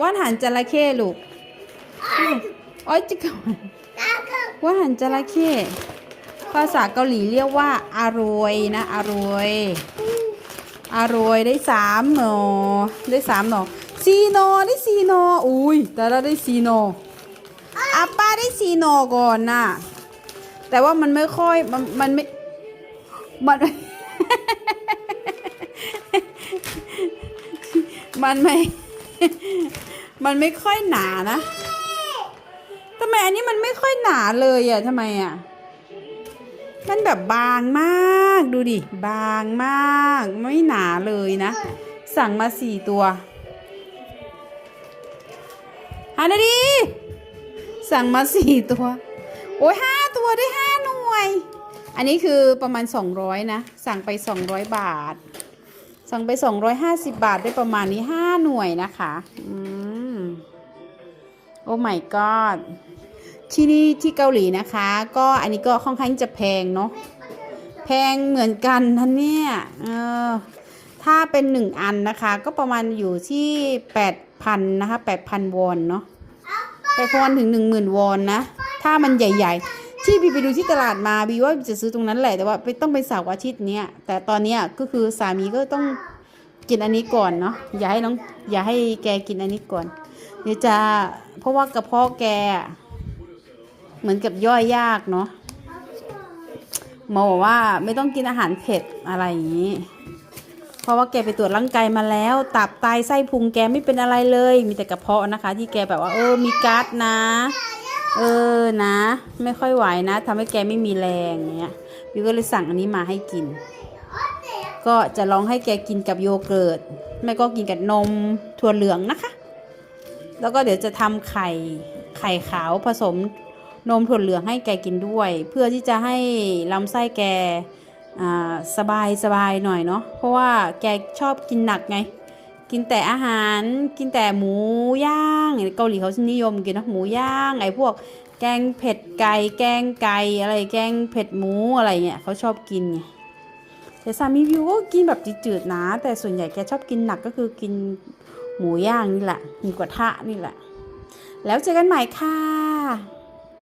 ว่านหันจระเข้ลูกโอ้ยจิกอนว่านหันจระเข้ภาษาเกาหลีเรียกว่าอารวยนะอารวยอารวยได้สามหนอได้สามหนอซีโนได้ซีโนอุ้ยแต่ละได้ซีโนอาป้าได้ซีโนก่อนน่ะแต่ว่ามันไม่ค่อยมันมันไม่มันมันไม่ มันไม่ค่อยหนานะทำไมอันนี้มันไม่ค่อยหนาเลยอะทำไมอะ มันแบบบางมากดูดิ บางมาก ไม่หนาเลยนะ สั่งมาสี่ตัวหานาดีสั่งมาสี่ตัว โอ้ยห้าตัวได้ห้าหน่วย อันนี้คือประมาณ200นะ สั่งไป200บาท สั่งไป 250 บาทได้ประมาณนี้ 5 หน่วยนะคะ อืม โอ้ my god ที่นี่ที่เกาหลีนะคะ ก็อันนี้ก็ค่อนข้างจะแพงเนาะ แพงเหมือนกันท่านเนี่ย เออ ถ้าเป็น 1 อันนะคะ ก็ประมาณอยู่ที่ 8,000 นะคะ 8,000 วอนเนาะ ไปพอนถึงหนึ่งหมื่นวอนนะ ถ้ามันใหญ่ ๆ ที่บีไปดูที่ตลาดมาบีว่าจะซื้อตรงนั้นแหละแต่ว่าไปต้องไปเสาร์อาทิตย์เนี้ยแต่ตอนเนี้ยก็คือสามีก็ต้องกินอันนี้ก่อนเนาะอย่าให้น้องอย่าให้แกกินอันนี้ก่อนเดี๋ยวจะเพราะว่ากระเพาะแกเหมือนกับย่อยยากเนาะหมอบอกว่าไม่ต้องกินอาหารเผ็ดอะไรอย่างนี้ เพราะว่าแกไปตรวจร่างกายมาแล้ว ตับไตไส้พุงแกไม่เป็นอะไรเลย มีแต่กระเพาะนะคะ ที่แกแบบว่าเออมีก๊าซนะ เออนะ ไม่ค่อยไหวนะทำให้แกไม่มีแรงเงี้ยบิวก็เลยสั่งอันนี้มาให้กิน ก็จะลองให้แกกินกับโยเกิร์ตไม่ก็กินกับนมถั่วเหลืองนะคะ แล้วก็เดี๋ยวจะทำไข่ไข่ขาวผสมนมถั่วเหลืองให้แกกินด้วย เพื่อที่จะให้ลำไส้แกอ่าสบายสบายหน่อยเนาะเพราะว่าแกชอบกินหนักไง กินแต่อาหารกินแต่หมูย่างเกาหลีเขานิยมกินนะหมูย่างไอ้พวกแกงเผ็ดไก่แกงไก่อะไรแกงเผ็ดหมูอะไรเงี้ยเขาชอบกินไงแต่สามีวิวก็กินแบบจืดๆนะ แต่ส่วนใหญ่แกชอบกินหนักก็คือกินหมูย่างนี่แหละหมูกระทะนี่แหละ แล้วเจอกันใหม่ค่ะ